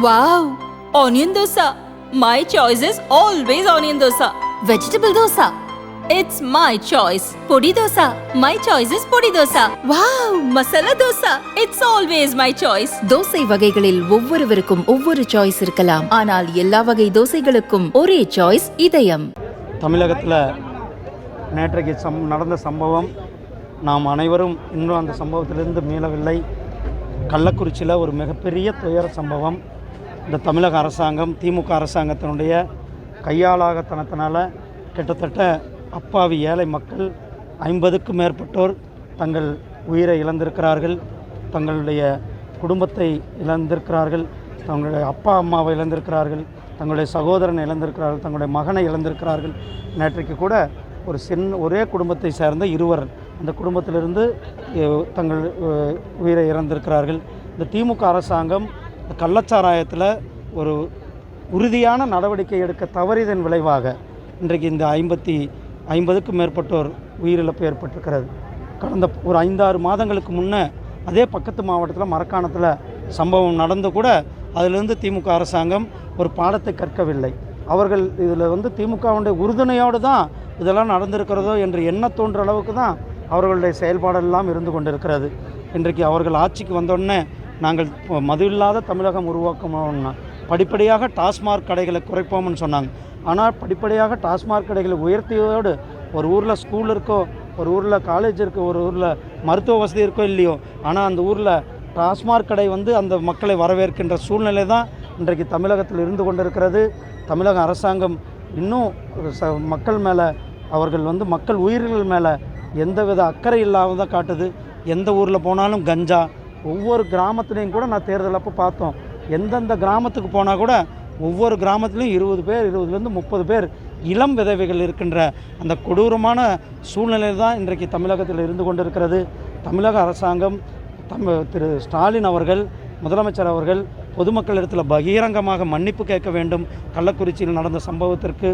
Wow onion dosa my choice is always onion dosa vegetable dosa it's my choice podi dosa my choice is podi dosa wow masala dosa it's always my choice dosa வகைகளில் ஒவ்வொருவருக்கும் ஒவ்வொரு choice இருக்கலாம். ஆனால் எல்லா வகை தோசைகளுக்கும் ஒரே choice இதயம். தமிழகத்தில் நேற்றைக்கு சம் நடந்த சம்பவம் நாம் அனைவரும் இன்னும் அந்த சம்பவத்திலிருந்து மீளவில்லை. கள்ளக்குறிச்சியில் ஒரு மிகப்பெரிய துயர சம்பவம். இந்த தமிழக அரசாங்கம் திமுக அரசாங்கத்தினுடைய கையாளாகத்தனத்தினால் கிட்டத்தட்ட அப்பாவி ஏழை மக்கள் ஐம்பதுக்கும் மேற்பட்டோர் தங்கள் உயிரை இழந்திருக்கிறார்கள் தங்களுடைய குடும்பத்தை இழந்திருக்கிறார்கள் தங்களுடைய அப்பா அம்மாவை இழந்திருக்கிறார்கள் தங்களுடைய சகோதரனை இழந்திருக்கிறார்கள் தங்களுடைய மகனை இழந்திருக்கிறார்கள். நேற்றைக்கு கூட ஒரு சின்ன ஒரே குடும்பத்தை சேர்ந்த இருவர் அந்த குடும்பத்திலிருந்து தங்கள் உயிரை இழந்திருக்கிறார்கள். இந்த திமுக அரசாங்கம் கள்ளச்சாராயத்தில் ஒரு உறுதியான நடவடிக்கை எடுக்க தவறியதன் விளைவாக இன்றைக்கு இந்த ஐம்பத்தி ஐம்பதுக்கும் மேற்பட்டோர் உயிரிழப்பு ஏற்பட்டிருக்கிறது. கடந்த ஒரு ஐந்தாறு மாதங்களுக்கு முன்னே அதே பக்கத்து மாவட்டத்தில் மரக்காணத்தில் சம்பவம் நடந்து கூட அதிலிருந்து திமுக அரசாங்கம் ஒரு பாடத்தை கற்கவில்லை. அவர்கள் இதில் வந்து திமுகவுடைய உறுதுணையோடு தான் இதெல்லாம் நடந்திருக்கிறதோ என்று எண்ண தோன்ற அளவுக்கு தான் அவர்களுடைய செயல்பாடெல்லாம் இருந்து கொண்டிருக்கிறது. இன்றைக்கு அவர்கள் ஆட்சிக்கு வந்தோடனே நாங்கள் மது இல்லாத தமிழகம் உருவாக்கணும்னா படிப்படியாக டாஸ்மார்க் கடைகளை குறைப்போம்னு சொன்னாங்க. ஆனால் படிப்படியாக டாஸ்மார்க் கடைகளை உயர்த்தியோடு ஒரு ஊரில் ஸ்கூல் இருக்கோ ஒரு ஊரில் காலேஜ் இருக்கோ ஒரு ஊரில் மருத்துவ வசதி இருக்கோ இல்லையோ ஆனால் அந்த ஊரில் டாஸ்மார்க் கடை வந்து அந்த மக்களை வரவேற்கின்ற சூழ்நிலை தான் இன்றைக்கு தமிழகத்தில் இருந்து கொண்டிருக்கிறது. தமிழக அரசாங்கம் இன்னும் ச மக்கள் மேலே அவர்கள் வந்து மக்கள் உயிர்கள் மேலே எந்தவித அக்கறை இல்லாம காட்டுது. எந்த ஊரில் போனாலும் கஞ்சா ஒவ்வொரு கிராமத்துலேயும் கூட நான் தேர்தல் அப்போ பார்த்தோம். எந்தெந்த கிராமத்துக்கு போனால் கூட ஒவ்வொரு கிராமத்துலேயும் இருபது பேர் இருபதுலேருந்து முப்பது பேர் இளம் விதவைகள் இருக்கின்ற அந்த கொடூரமான சூழ்நிலையில் தான் இன்றைக்கு தமிழகத்தில் இருந்து கொண்டிருக்கிறது. தமிழக அரசாங்கம் தம் திரு ஸ்டாலின் அவர்கள் முதலமைச்சர் அவர்கள் பொதுமக்களிடத்தில் பகிரங்கமாக மன்னிப்பு கேட்க வேண்டும். கள்ளக்குறிச்சியில் நடந்த சம்பவத்திற்கு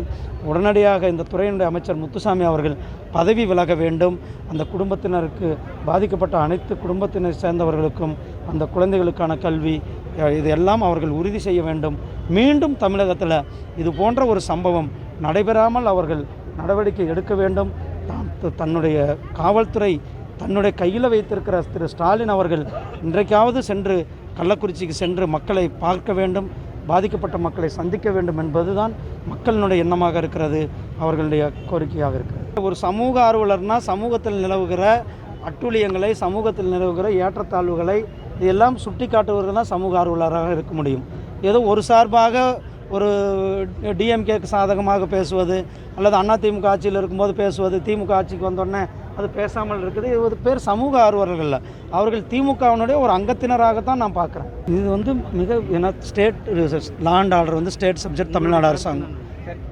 உடனடியாக இந்த துறையினுடைய அமைச்சர் முத்துசாமி அவர்கள் பதவி விலக வேண்டும். அந்த குடும்பத்தினருக்கு பாதிக்கப்பட்ட அனைத்து குடும்பத்தினை சேர்ந்தவர்களுக்கும் அந்த குழந்தைகளுக்கான கல்வி இதெல்லாம் அவர்கள் உறுதி செய்ய வேண்டும். மீண்டும் தமிழகத்தில் இது போன்ற ஒரு சம்பவம் நடைபெறாமல் அவர்கள் நடவடிக்கை எடுக்க வேண்டும். தன்னுடைய காவல்துறை தன்னுடைய கையில் வைத்திருக்கிற திரு ஸ்டாலின் அவர்கள் இன்றைக்காவது சென்று கள்ளக்குறிச்சிக்கு சென்று மக்களை பார்க்க வேண்டும் பாதிக்கப்பட்ட மக்களை சந்திக்க வேண்டும் என்பதுதான் மக்களினுடைய எண்ணமாக இருக்கிறது அவர்களுடைய கோரிக்கையாக இருக்கிறது. ஒரு சமூக ஆர்வலர்னால் சமூகத்தில் நிலவுகிற அட்டூழியங்களை சமூகத்தில் நிலவுகிற ஏற்றத்தாழ்வுகளை இதெல்லாம் சுட்டி காட்டுவர்கள் தான் சமூக ஆர்வலராக இருக்க முடியும். ஏதோ ஒரு சார்பாக ஒரு டிஎம்கேக்கு சாதகமாக பேசுவது அல்லது அண்ணா திமுக ஆட்சியில் இருக்கும்போது பேசுவது திமுக ஆட்சிக்கு வந்தோடனே அது பேசாமல் இருக்குது. இருபது பேர் சமூக ஆர்வலர்கள் அவர்கள் திமுகவினுடைய ஒரு அங்கத்தினராகத்தான் நான் பார்க்குறேன். இது வந்து மிக ஏன்னா ஸ்டேட் லாண்ட் ஆர்டர் வந்து ஸ்டேட் சப்ஜெக்ட் தமிழ்நாடு அரசாங்கம்.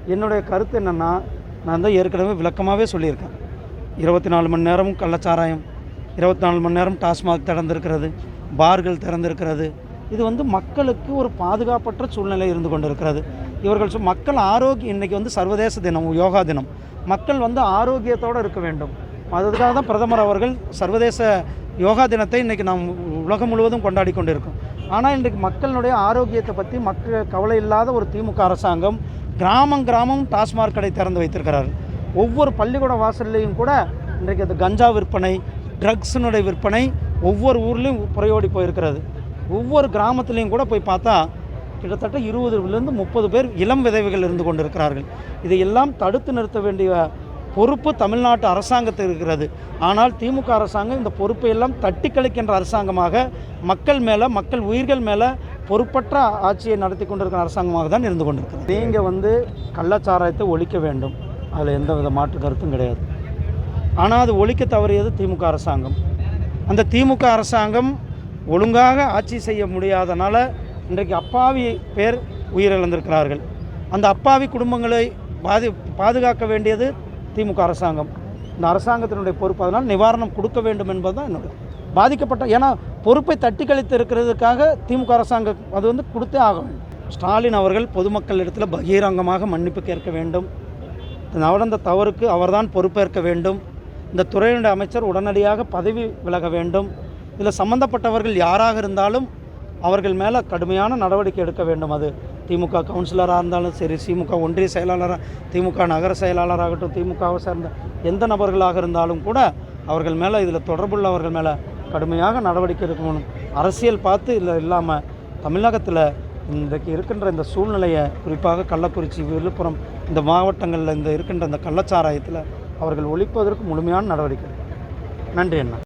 என்னுடைய கருத்து என்னென்னா நான் தான் ஏற்கனவே விளக்கமாகவே சொல்லியிருக்கேன். இருபத்தி நாலு மணி நேரமும் கள்ளச்சாராயம் இருபத்தி நாலு மணி நேரம் டாஸ்மாக் திறந்திருக்கிறது பார்கள் திறந்திருக்கிறது. இது வந்து மக்களுக்கு ஒரு பாதுகாப்பற்ற சூழ்நிலை இருந்து கொண்டிருக்கிறது. இவர்கள் சொ- மக்கள் ஆரோக்கியம் இன்றைக்கி வந்து சர்வதேச தினம் யோகா தினம். மக்கள் வந்து ஆரோக்கியத்தோடு இருக்க வேண்டும். அதுக்காக தான் பிரதமர் அவர்கள் சர்வதேச யோகா தினத்தை இன்றைக்கி நாம் உலகம் முழுவதும் கொண்டாடி கொண்டிருக்கோம். ஆனால் இன்றைக்கு மக்களுடைய ஆரோக்கியத்தை பற்றி மக்கள் கவலை இல்லாத ஒரு திமுக அரசாங்கம் கிராமம் கிராமம் டாஸ்மாக் கடை திறந்து வைத்திருக்கிறார்கள். ஒவ்வொரு பள்ளிக்கூட வாசல்லையும் கூட இன்றைக்கு அந்த கஞ்சா விற்பனை ட்ரக்ஸினுடைய விற்பனை ஒவ்வொரு ஊர்லேயும் புறையோடி போயிருக்கிறது. ஒவ்வொரு கிராமத்துலேயும் கூட போய் பார்த்தா கிட்டத்தட்ட இருபதுலேருந்து முப்பது பேர் இளம் விதவைகள் இருந்து கொண்டிருக்கிறார்கள். இதையெல்லாம் தடுத்து நிறுத்த வேண்டிய பொறுப்பு தமிழ்நாட்டு அரசாங்கத்தில் இருக்கிறது. ஆனால் திமுக அரசாங்கம் இந்த பொறுப்பை எல்லாம் தட்டி கழிக்கின்ற அரசாங்கமாக மக்கள் மேலே மக்கள் உயிர்கள் மேலே பொறுப்பற்ற ஆட்சியை நடத்தி கொண்டிருக்கிற அரசாங்கமாக தான் இருந்து கொண்டிருக்கிறது. நீங்கள் வந்து கள்ளச்சாராயத்தை ஒழிக்க வேண்டும். அதில் எந்த வித மாற்று கருத்தும் கிடையாது. ஆனால் அது ஒழிக்க தவறியது திமுக அரசாங்கம். அந்த திமுக அரசாங்கம் ஒழுங்காக ஆட்சி செய்ய முடியாதனால இன்றைக்கு அப்பாவி பேர் உயிரிழந்திருக்கிறார்கள். அந்த அப்பாவி குடும்பங்களை பாதி பாதுகாக்க வேண்டியது திமுக அரசாங்கம். இந்த அரசாங்கத்தினுடைய பொறுப்பு அதனால் நிவாரணம் கொடுக்க வேண்டும் என்பது தான் என்னுடைய பாதிக்கப்பட்ட ஏன்னா பொறுப்பை தட்டி கழித்து இருக்கிறதுக்காக திமுக அரசாங்கம் அது வந்து கொடுத்தே ஆக வேண்டும். ஸ்டாலின் அவர்கள் பொதுமக்கள் இடத்துல பகிரங்கமாக மன்னிப்பு கேட்க வேண்டும். நடந்த தவறுக்கு அவர்தான் பொறுப்பேற்க வேண்டும். இந்த துறையினுடைய அமைச்சர் உடனடியாக பதவி விலக வேண்டும். இதில் சம்பந்தப்பட்டவர்கள் யாராக இருந்தாலும் அவர்கள் மேலே கடுமையான நடவடிக்கை எடுக்க வேண்டும். அது திமுக கவுன்சிலராக இருந்தாலும் சரி திமுக ஒன்றிய செயலாளராக திமுக நகர செயலாளராகட்டும் திமுகவை சேர்ந்த எந்த நபர்களாக இருந்தாலும் கூட அவர்கள் மேலே இதில் தொடர்புள்ளவர்கள் மேலே கடுமையாக நடவடிக்கை எடுக்கணும். அரசியல் பார்த்து இல்லை இல்லாமல் தமிழகத்தில் இன்றைக்கு இருக்கின்ற இந்த சூழ்நிலையை குறிப்பாக கள்ளக்குறிச்சி விழுப்புரம் இந்த மாவட்டங்களில் இந்த இருக்கின்ற இந்த கள்ளச்சாராயத்தில் அவர்கள் ஒழிப்பதற்கு முழுமையான நடவடிக்கை நன்றி அண்ணா.